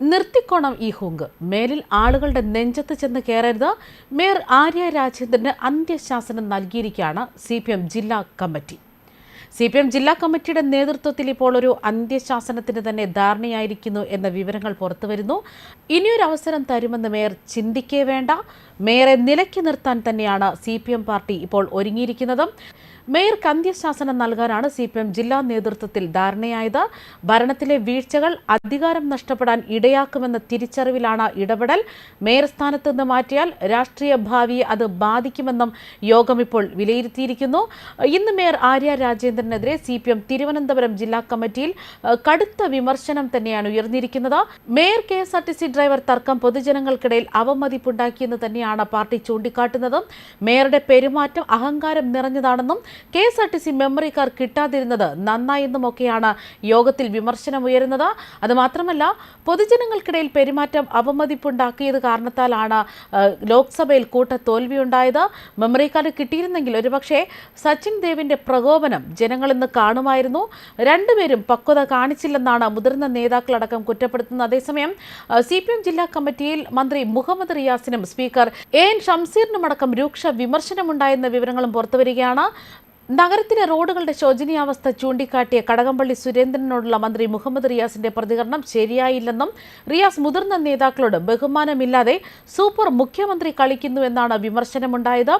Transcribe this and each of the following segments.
നിർത്തിക്കോണം ഈ ഹുങ്ക്. മേലിൽ ആളുകളുടെ നെഞ്ചത്ത് ചെന്ന് കയറരുത് മേയർ ആര്യ രാജേന്ദ്രന് അന്ത്യശാസനം നൽകിയിരിക്കുകയാണ് സി പി എം ജില്ലാ കമ്മിറ്റി. സി പി എം ജില്ലാ കമ്മിറ്റിയുടെ നേതൃത്വത്തിൽ ഇപ്പോൾ ഒരു അന്ത്യശാസനത്തിന് തന്നെ ധാരണയായിരിക്കുന്നു എന്ന വിവരങ്ങൾ പുറത്തുവരുന്നു ഇനിയൊരു അവസരം തരുമെന്ന് മേയർ ചിന്തിക്കേ വേണ്ട. മേയറെ നിലയ്ക്ക് നിർത്താൻ തന്നെയാണ് സി പാർട്ടി ഇപ്പോൾ ഒരുങ്ങിയിരിക്കുന്നത്. മേയർക്ക് കന്ത്യശാസനം നൽകാനാണ് സി പി എം ജില്ലാ നേതൃത്വത്തിൽ ധാരണയായത്. ഭരണത്തിലെ വീഴ്ചകൾ അധികാരം നഷ്ടപ്പെടാൻ ഇടയാക്കുമെന്ന തിരിച്ചറിവിലാണ് ഇടപെടൽ. മേയർ സ്ഥാനത്ത് നിന്ന് മാറ്റിയാൽ രാഷ്ട്രീയ ഭാവിയെ അത് ബാധിക്കുമെന്നും യോഗം ഇപ്പോൾ വിലയിരുത്തിയിരിക്കുന്നു. ഇന്ന് മേയർ ആര്യ രാജേന്ദ്രനെതിരെ സി പി എം തിരുവനന്തപുരം ജില്ലാ കമ്മിറ്റിയിൽ കടുത്ത വിമർശനം തന്നെയാണ് ഉയർന്നിരിക്കുന്നത്. Mayor K S R T C driver തർക്കം പൊതുജനങ്ങൾക്കിടയിൽ അവമതിപ്പുണ്ടാക്കിയെന്ന് തന്നെയാണ് പാർട്ടി ചൂണ്ടിക്കാട്ടുന്നത്. മേയറുടെ പെരുമാറ്റം അഹങ്കാരം നിറഞ്ഞതാണെന്നും K S R T C memory card കിട്ടാതിരുന്നത് നന്നായെന്നുമൊക്കെയാണ് യോഗത്തിൽ വിമർശനമുയരുന്നത് അതുമാത്രമല്ല പൊതുജനങ്ങൾക്കിടയിൽ പെരുമാറ്റം അവമതിപ്പുണ്ടാക്കിയത് കാരണത്താലാണ് ലോക്സഭയിൽ കൂട്ട തോൽവിയുണ്ടായത്. മെമ്മറി കാർഡ് കിട്ടിയിരുന്നെങ്കിൽ ഒരുപക്ഷെ സച്ചിൻ ദേവിന്റെ പ്രകോപനം ജനങ്ങൾ ഇന്ന് കാണുമായിരുന്നു. രണ്ടുപേരും പക്വത കാണിച്ചില്ലെന്നാണ് മുതിർന്ന നേതാക്കളടക്കം കുറ്റപ്പെടുത്തുന്നത്. അതേസമയം സി പി എം ജില്ലാ കമ്മിറ്റിയിൽ മന്ത്രി മുഹമ്മദ് റിയാസിനും സ്പീക്കർ എ എൻ ഷംസീറിനുമടക്കം രൂക്ഷ വിമർശനമുണ്ടായെന്ന വിവരങ്ങളും പുറത്തുവരികയാണ്. നഗരത്തിലെ റോഡുകളുടെ ശോചനീയാവസ്ഥ ചൂണ്ടിക്കാട്ടിയ കടകംപള്ളി സുരേന്ദ്രനോടുള്ള മന്ത്രി മുഹമ്മദ് റിയാസിന്റെ പ്രതികരണം ശരിയായില്ലെന്നും റിയാസ് മുതിർന്ന നേതാക്കളോട് ബഹുമാനമില്ലാതെ സൂപ്പർ മുഖ്യമന്ത്രി കളിക്കുന്നുവെന്നാണ് വിമർശനമുണ്ടായത്.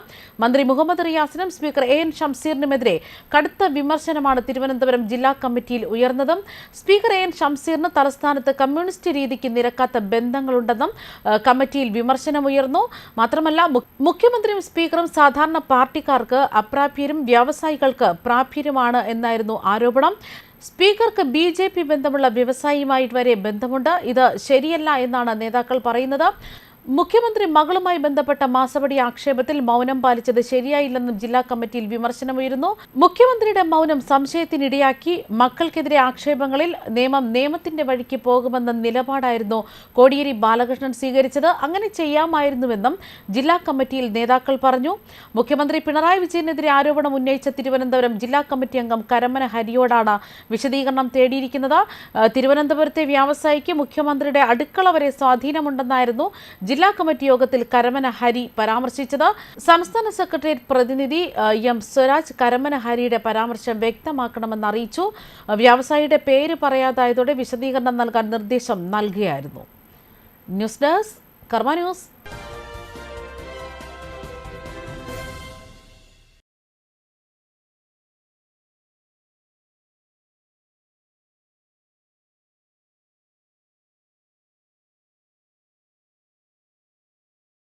മന്ത്രി മുഹമ്മദ് റിയാസിനും സ്പീക്കർ എ എൻ ഷംസീറിനുമെതിരെ കടുത്ത വിമർശനമാണ് തിരുവനന്തപുരം ജില്ലാ കമ്മിറ്റിയിൽ ഉയർന്നതും. സ്പീക്കർ എ എൻ ഷംസീറിന് തലസ്ഥാനത്ത് കമ്മ്യൂണിസ്റ്റ് രീതിക്ക് നിരക്കാത്ത ബന്ധങ്ങളുണ്ടെന്നും കമ്മിറ്റിയിൽ വിമർശനമുയർന്നു. മാത്രമല്ല മുഖ്യമന്ത്രിയും സ്പീക്കറും സാധാരണ പാർട്ടിക്കാർക്ക് അപ്രാപ്യരും വ്യവസായികൾക്ക് പ്രാപ്യരുമാണ് എന്നായിരുന്നു ആരോപണം. സ്പീക്കർക്ക് ബി ജെ പി ബന്ധമുള്ള വ്യവസായിയുമായിട്ട് വരെ ബന്ധമുണ്ട്. ഇത് ശരിയല്ല എന്നാണ് നേതാക്കൾ പറയുന്നത്. മുഖ്യമന്ത്രി മകളുമായി ബന്ധപ്പെട്ട മാസപടി ആക്ഷേപത്തിൽ മൗനം പാലിച്ചത് ശരിയായില്ലെന്നും ജില്ലാ കമ്മിറ്റിയിൽ വിമർശനമുയരുന്നു. മുഖ്യമന്ത്രിയുടെ മൗനം സംശയത്തിനിടയാക്കി മക്കൾക്കെതിരെ ആക്ഷേപങ്ങളിൽ നിയമം നിയമത്തിന്റെ വഴിക്ക് പോകുമെന്ന നിലപാടായിരുന്നു കോടിയേരി ബാലകൃഷ്ണൻ സ്വീകരിച്ചത്. അങ്ങനെ ചെയ്യാമായിരുന്നുവെന്നും ജില്ലാ കമ്മിറ്റിയിൽ നേതാക്കൾ പറഞ്ഞു. മുഖ്യമന്ത്രി പിണറായി വിജയനെതിരെ ആരോപണം ഉന്നയിച്ച തിരുവനന്തപുരം ജില്ലാ കമ്മിറ്റി അംഗം കരമന ഹരിയോടാണ് വിശദീകരണം തേടിയിരിക്കുന്നത്. തിരുവനന്തപുരത്തെ വ്യാവസായിക്ക് മുഖ്യമന്ത്രിയുടെ അടുക്കള വരെ സ്വാധീനമുണ്ടെന്നായിരുന്നു ജില്ലാ കമ്മിറ്റി യോഗത്തിൽ കരമന ഹരി പരാമർശിച്ചത്. സംസ്ഥാന സെക്രട്ടേറിയറ്റ് പ്രതിനിധി എം സ്വരാജ് കരമന ഹരിയുടെ പരാമർശം വ്യക്തമാക്കണമെന്ന് അറിയിച്ചു. വ്യവസായിയുടെ പേര് പറയാതായതോടെ വിശദീകരണം നൽകാൻ നിർദ്ദേശം നൽകുകയായിരുന്നു ന്യൂസ് ഡെസ്ക് കർമ്മ ന്യൂസ്.